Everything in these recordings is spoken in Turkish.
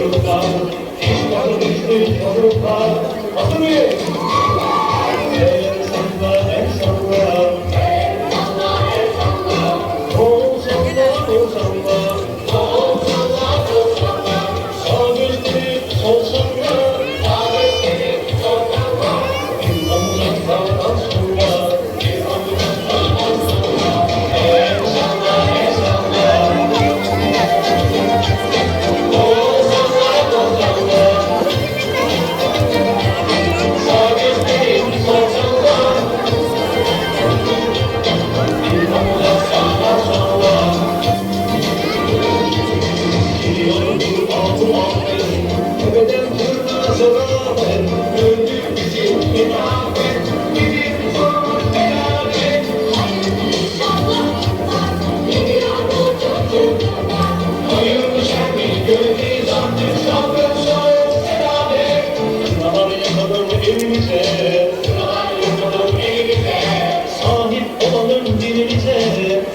ভগবান ভগবান ভগবান dilimize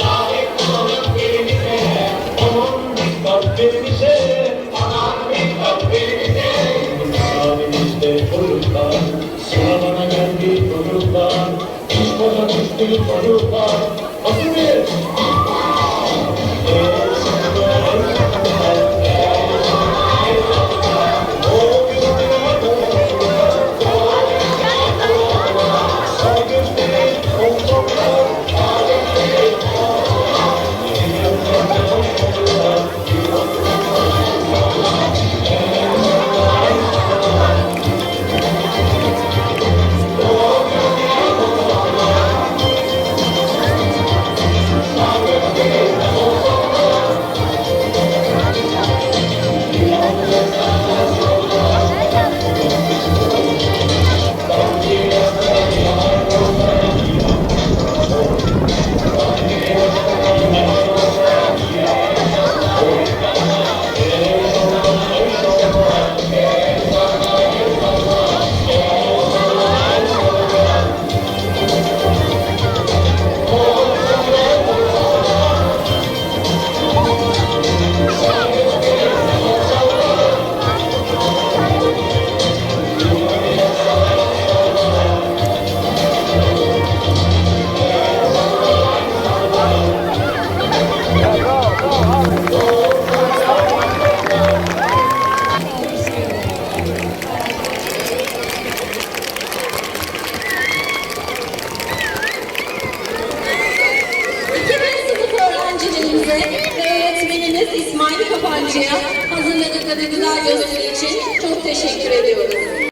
Sahip olalım dilimize Onun misafirimize Anan misafirimize Sahibimizde çocuklar Sıra bana geldi çocuklar Hiç bozak üstü çocuklar Müdürümüz İsmail Kapancı'ya hazırladıkları güzel gösteri için çok teşekkür ediyoruz.